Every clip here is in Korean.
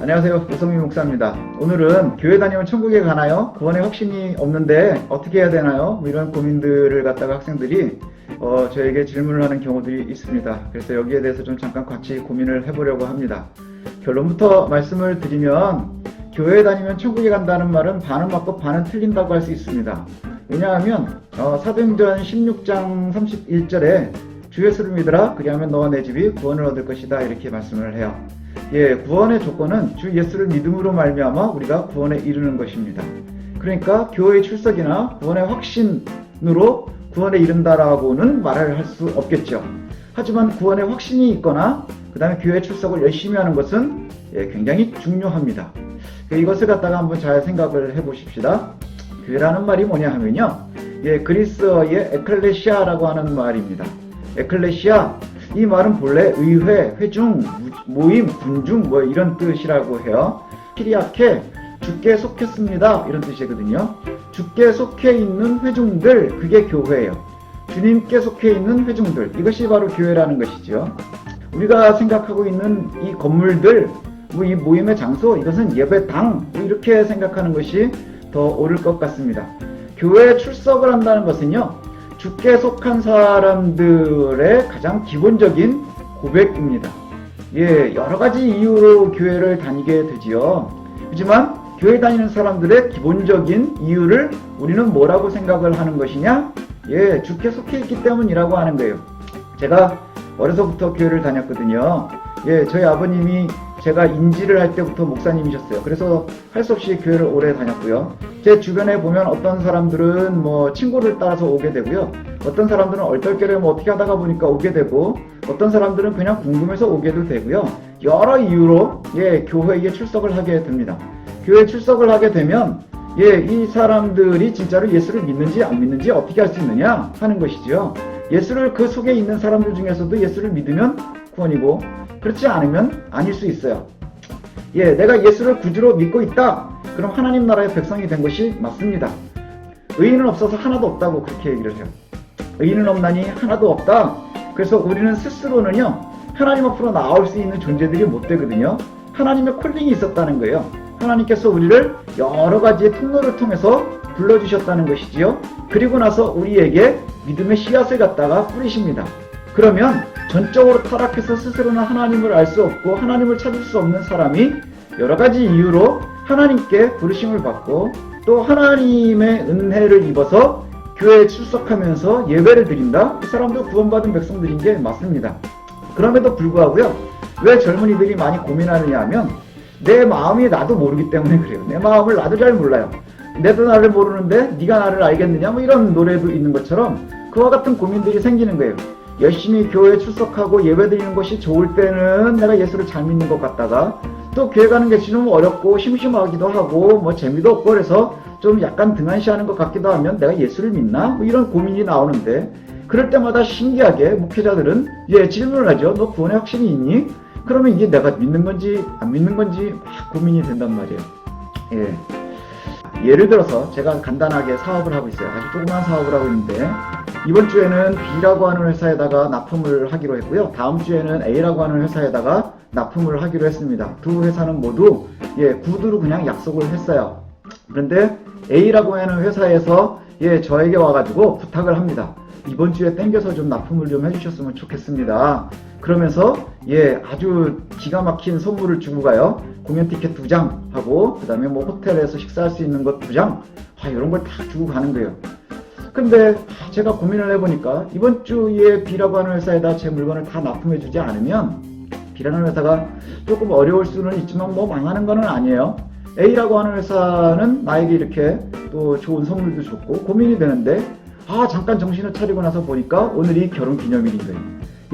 안녕하세요. 오성미 목사입니다. 오늘은 교회 다니면 천국에 가나요? 구원에 확신이 없는데 어떻게 해야 되나요? 뭐 이런 고민들을 갖다가 학생들이 어, 저에게 질문을 하는 경우들이 있습니다. 그래서 여기에 대해서 좀 잠깐 같이 고민을 해보려고 합니다. 결론부터 말씀을 드리면 교회 다니면 천국에 간다는 말은 반은 맞고 반은 틀린다고 할 수 있습니다. 왜냐하면 어, 사도행전 16장 31절에 주 예수를 믿으라 그리하면 너와 내 집이 구원을 얻을 것이다 이렇게 말씀을 해요. 예, 구원의 조건은 주 예수를 믿음으로 말미암아 우리가 구원에 이르는 것입니다. 그러니까 교회 출석이나 구원의 확신으로 구원에 이른다라고는 말을 할 수 없겠죠. 하지만 구원의 확신이 있거나 그 다음에 교회 출석을 열심히 하는 것은 예, 굉장히 중요합니다. 그 이것을 갖다가 한번 잘 생각을 해보십시다. 교회라는 말이 뭐냐 하면요. 예, 그리스어의 에클레시아라고 하는 말입니다. 에클레시아 이 말은 본래 의회, 회중, 모임, 군중 뭐 이런 뜻이라고 해요. 키리아케 주께 속했습니다 이런 뜻이거든요. 주께 속해 있는 회중들 그게 교회예요. 주님께 속해 있는 회중들 이것이 바로 교회라는 것이죠. 우리가 생각하고 있는 이 건물들 뭐 이 모임의 장소 이것은 예배당 뭐 이렇게 생각하는 것이 더 옳을 것 같습니다. 교회에 출석을 한다는 것은요. 주께 속한 사람들의 가장 기본적인 고백입니다. 예, 여러 가지 이유로 교회를 다니게 되지요. 하지만 교회 다니는 사람들의 기본적인 이유를 우리는 뭐라고 생각을 하는 것이냐? 예, 주께 속해 있기 때문이라고 하는 거예요. 제가 어려서부터 교회를 다녔거든요. 예, 저희 아버님이 제가 인지를 할 때부터 목사님이셨어요. 그래서 할 수 없이 교회를 오래 다녔고요. 제 주변에 보면 어떤 사람들은 뭐 친구를 따라서 오게 되고요. 어떤 사람들은 얼떨결에 뭐 어떻게 하다가 보니까 오게 되고 어떤 사람들은 그냥 궁금해서 오게도 되고요. 여러 이유로 예, 교회에 출석을 하게 됩니다. 교회 출석을 하게 되면 예, 이 사람들이 진짜로 예수를 믿는지 안 믿는지 어떻게 할수 있느냐 하는 것이죠. 예수를 그 속에 있는 사람들 중에서도 예수를 믿으면 구원이고 그렇지 않으면 아닐 수 있어요. 예, 내가 예수를 구주로 믿고 있다. 그럼 하나님 나라의 백성이 된 것이 맞습니다. 의인은 없어서 하나도 없다고 그렇게 얘기를 해요. 의인은 없나니 하나도 없다. 그래서 우리는 스스로는요, 하나님 앞으로 나올 수 있는 존재들이 못 되거든요. 하나님의 콜링이 있었다는 거예요. 하나님께서 우리를 여러 가지의 통로를 통해서 불러주셨다는 것이지요. 그리고 나서 우리에게 믿음의 씨앗을 갖다가 뿌리십니다. 그러면 전적으로 타락해서 스스로는 하나님을 알 수 없고 하나님을 찾을 수 없는 사람이 여러 가지 이유로 하나님께 부르심을 받고 또 하나님의 은혜를 입어서 교회에 출석하면서 예배를 드린다? 이 사람도 구원받은 백성들인 게 맞습니다. 그럼에도 불구하고요. 왜 젊은이들이 많이 고민하느냐 하면 내 마음이 나도 모르기 때문에 그래요. 내 마음을 나도 잘 몰라요. 내도 나를 모르는데 네가 나를 알겠느냐 뭐 이런 노래도 있는 것처럼 그와 같은 고민들이 생기는 거예요. 열심히 교회에 출석하고 예배드리는 것이 좋을 때는 내가 예수를 잘 믿는 것 같다가 또 교회 가는 게좀 어렵고 심심하기도 하고 뭐 재미도 없고 그래서 좀 약간 등한시하는 것 같기도 하면 내가 예수를 믿나? 뭐 이런 고민이 나오는데 그럴 때마다 신기하게 목회자들은 예 질문을 하죠. 너 구원의 확신이 있니? 그러면 이게 내가 믿는 건지 안 믿는 건지 막 고민이 된단 말이에요. 예. 예를 들어서 제가 간단하게 사업을 하고 있어요. 아주 조그만 사업을 하고 있는데 이번 주에는 B라고 하는 회사에다가 납품을 하기로 했고요. 다음 주에는 A라고 하는 회사에다가 납품을 하기로 했습니다. 두 회사는 모두 예, 구두로 그냥 약속을 했어요. 그런데 A라고 하는 회사에서 예, 저에게 와가지고 부탁을 합니다. 이번 주에 땡겨서 좀 납품을 좀 해주셨으면 좋겠습니다. 그러면서 예 아주 기가 막힌 선물을 주고 가요. 공연 티켓 두 장 하고 그 다음에 뭐 호텔에서 식사할 수 있는 것 두 장, 아 이런 걸 다 주고 가는 거예요. 근데 제가 고민을 해보니까 이번 주에 B라고 하는 회사에다 제 물건을 다 납품해주지 않으면 B라는 회사가 조금 어려울 수는 있지만 뭐 망하는 거는 아니에요. A라고 하는 회사는 나에게 이렇게 또 좋은 선물도 줬고 고민이 되는데 아 잠깐 정신을 차리고 나서 보니까 오늘이 결혼 기념일인 거예요.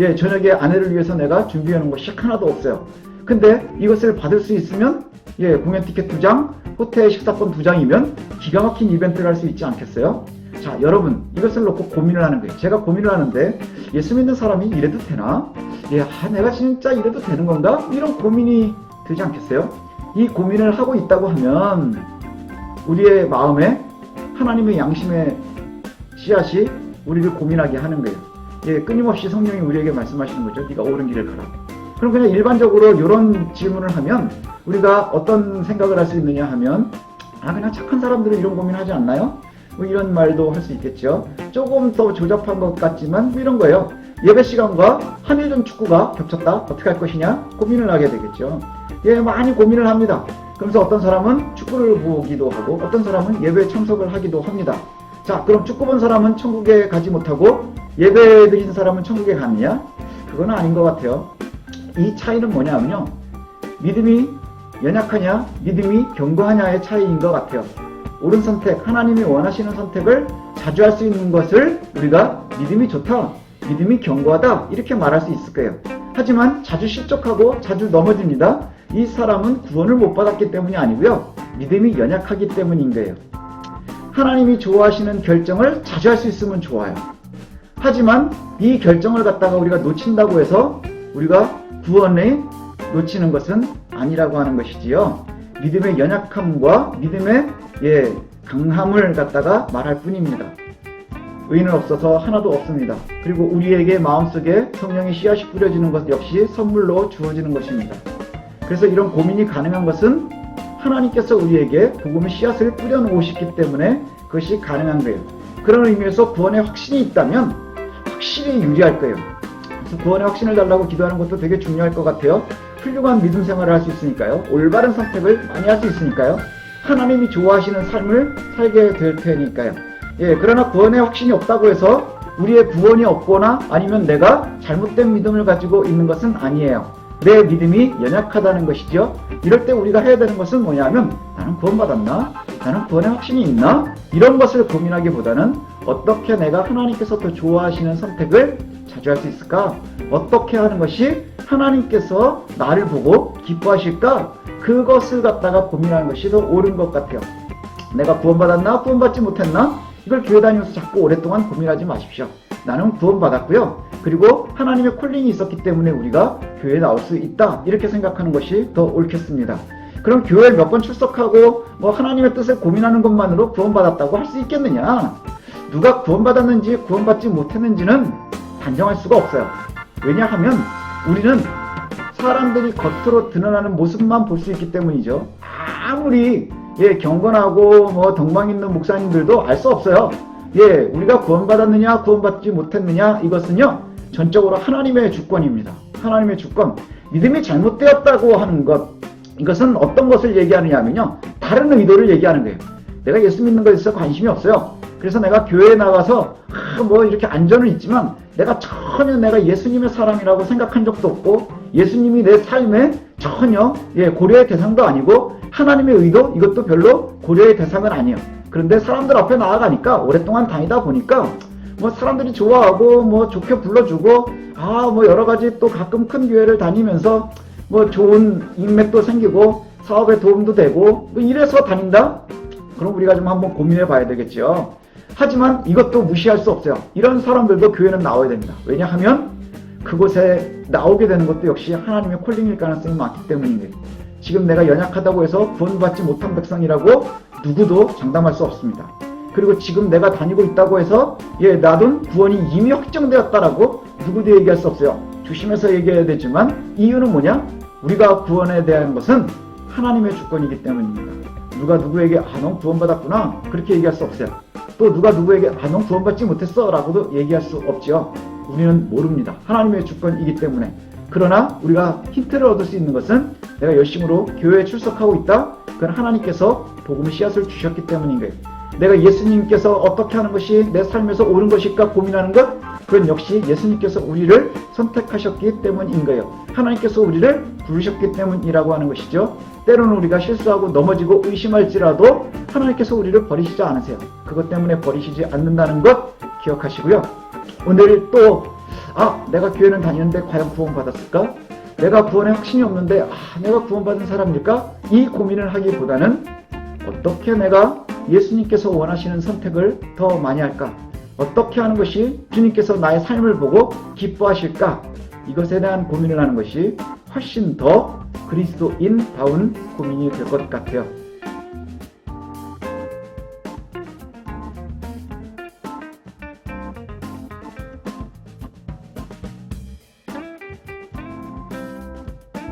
예, 저녁에 아내를 위해서 내가 놓은 것이 하나도 없어요. 근데 이것을 받을 수 있으면 예, 공연 티켓 두 장, 호텔 식사권 두 장이면 기가 막힌 이벤트를 할 수 있지 않겠어요? 자, 여러분 이것을 놓고 고민을 하는 거예요. 제가 고민을 하는데 예수 믿는 사람이 이래도 되나? 예, 아, 내가 진짜 이래도 되는 건가? 이런 고민이 되지 않겠어요? 이 고민을 하고 있다고 하면 우리의 마음에 하나님의 양심의 씨앗이 우리를 고민하게 하는 거예요. 예, 끊임없이 성령이 우리에게 말씀하시는 거죠. 네가 옳은 길을 가라. 그럼 그냥 일반적으로 이런 질문을 하면 우리가 어떤 생각을 할 수 있느냐 하면 아 그냥 착한 사람들은 이런 고민하지 않나요? 뭐 이런 말도 할 수 있겠죠. 조금 더 조잡한 것 같지만 뭐 이런 거예요. 예배 시간과 한일전 축구가 겹쳤다. 어떻게 할 것이냐? 고민을 하게 되겠죠. 예, 많이 고민을 합니다. 그러면서 어떤 사람은 축구를 보기도 하고 어떤 사람은 예배에 참석을 하기도 합니다. 자, 그럼 축구 본 사람은 천국에 가지 못하고 예배 드린 사람은 천국에 갔느냐? 그건 아닌 것 같아요. 이 차이는 뭐냐면요. 믿음이 연약하냐, 믿음이 견고하냐의 차이인 것 같아요. 옳은 선택, 하나님이 원하시는 선택을 자주 할 수 있는 것을 우리가 믿음이 좋다, 믿음이 견고하다, 이렇게 말할 수 있을 거예요. 하지만 자주 실족하고 자주 넘어집니다. 이 사람은 구원을 못 받았기 때문이 아니고요. 믿음이 연약하기 때문인 거예요. 하나님이 좋아하시는 결정을 자주 할 수 있으면 좋아요. 하지만 이 결정을 갖다가 우리가 놓친다고 해서 우리가 구원에 놓치는 것은 아니라고 하는 것이지요. 믿음의 연약함과 믿음의 예, 강함을 갖다가 말할 뿐입니다. 의인은 없어서 하나도 없습니다. 그리고 우리에게 마음속에 성령의 씨앗이 뿌려지는 것 역시 선물로 주어지는 것입니다. 그래서 이런 고민이 가능한 것은 하나님께서 우리에게 복음의 씨앗을 뿌려놓으셨기 때문에 그것이 가능한 거예요. 그런 의미에서 구원의 확신이 있다면 확실히 유리할 거예요. 그래서 구원의 확신을 달라고 기도하는 것도 되게 중요할 것 같아요. 훌륭한 믿음 생활을 할 수 있으니까요. 올바른 선택을 많이 할 수 있으니까요. 하나님이 좋아하시는 삶을 살게 될 테니까요. 예, 그러나 구원의 확신이 없다고 해서 우리의 구원이 없거나 아니면 내가 잘못된 믿음을 가지고 있는 것은 아니에요. 내 믿음이 연약하다는 것이죠. 이럴 때 우리가 해야 되는 것은 뭐냐면 나는 구원받았나? 나는 구원의 확신이 있나? 이런 것을 고민하기보다는 어떻게 내가 하나님께서 더 좋아하시는 선택을 자주 할 수 있을까? 어떻게 하는 것이 하나님께서 나를 보고 기뻐하실까? 그것을 갖다가 고민하는 것이 더 옳은 것 같아요. 내가 구원받았나? 구원받지 못했나? 이걸 교회 다니면서 자꾸 오랫동안 고민하지 마십시오. 나는 구원받았고요. 그리고 하나님의 콜링이 있었기 때문에 우리가 교회에 나올 수 있다. 이렇게 생각하는 것이 더 옳겠습니다. 그럼 교회에 몇번 출석하고 뭐 하나님의 뜻을 고민하는 것만으로 구원받았다고 할 수 있겠느냐? 누가 구원받았는지 구원받지 못했는지는 단정할 수가 없어요. 왜냐하면 우리는 사람들이 겉으로 드러나는 모습만 볼 수 있기 때문이죠. 아무리 예, 경건하고 뭐 덕망 있는 목사님들도 알 수 없어요. 예, 우리가 구원받았느냐, 구원받지 못했느냐, 이것은요, 전적으로 하나님의 주권입니다. 하나님의 주권. 믿음이 잘못되었다고 하는 것, 이것은 어떤 것을 얘기하느냐면요, 다른 의도를 얘기하는 거예요. 내가 예수 믿는 것에 있어 관심이 없어요. 그래서 내가 교회에 나가서, 아, 뭐 이렇게 안전은 있지만, 내가 전혀 내가 예수님의 사람이라고 생각한 적도 없고, 예수님이 내 삶에 전혀 예, 고려의 대상도 아니고, 하나님의 의도, 이것도 별로 고려의 대상은 아니에요. 그런데 사람들 앞에 나아가니까 오랫동안 다니다 보니까 뭐 사람들이 좋아하고 뭐 좋게 불러주고 아 뭐 여러 가지 또 가끔 큰 교회를 다니면서 뭐 좋은 인맥도 생기고 사업에 도움도 되고 뭐 이래서 다닌다? 그럼 우리가 좀 한번 고민해 봐야 되겠죠. 하지만 이것도 무시할 수 없어요. 이런 사람들도 교회는 나와야 됩니다. 왜냐하면 그곳에 나오게 되는 것도 역시 하나님의 콜링일 가능성이 많기 때문인데 지금 내가 연약하다고 해서 구원받지 못한 백성이라고 누구도 장담할 수 없습니다. 그리고 지금 내가 다니고 있다고 해서 예 나도 구원이 이미 확정되었다라고 누구도 얘기할 수 없어요. 조심해서 얘기해야 되지만 이유는 뭐냐? 우리가 구원에 대한 것은 하나님의 주권이기 때문입니다. 누가 누구에게 아 넌 구원받았구나 그렇게 얘기할 수 없어요. 또 누가 누구에게 아 넌 구원받지 못했어 라고도 얘기할 수 없지요. 우리는 모릅니다. 하나님의 주권이기 때문에. 그러나 우리가 힌트를 얻을 수 있는 것은 내가 열심으로 교회에 출석하고 있다. 그건 하나님께서 복음의 씨앗을 주셨기 때문인 거예요. 내가 예수님께서 어떻게 하는 것이 내 삶에서 옳은 것일까 고민하는 것, 그건 역시 예수님께서 우리를 선택하셨기 때문인 거예요. 하나님께서 우리를 부르셨기 때문이라고 하는 것이죠. 때로는 우리가 실수하고 넘어지고 의심할지라도 하나님께서 우리를 버리시지 않으세요. 그것 때문에 버리시지 않는다는 것 기억하시고요. 오늘 또, 아, 내가 교회는 다니는데 과연 구원받았을까? 내가 구원에 확신이 없는데, 아, 내가 구원받은 사람일까? 이 고민을 하기보다는 어떻게 내가 예수님께서 원하시는 선택을 더 많이 할까? 어떻게 하는 것이 주님께서 나의 삶을 보고 기뻐하실까? 이것에 대한 고민을 하는 것이 훨씬 더 그리스도인다운 고민이 될 것 같아요.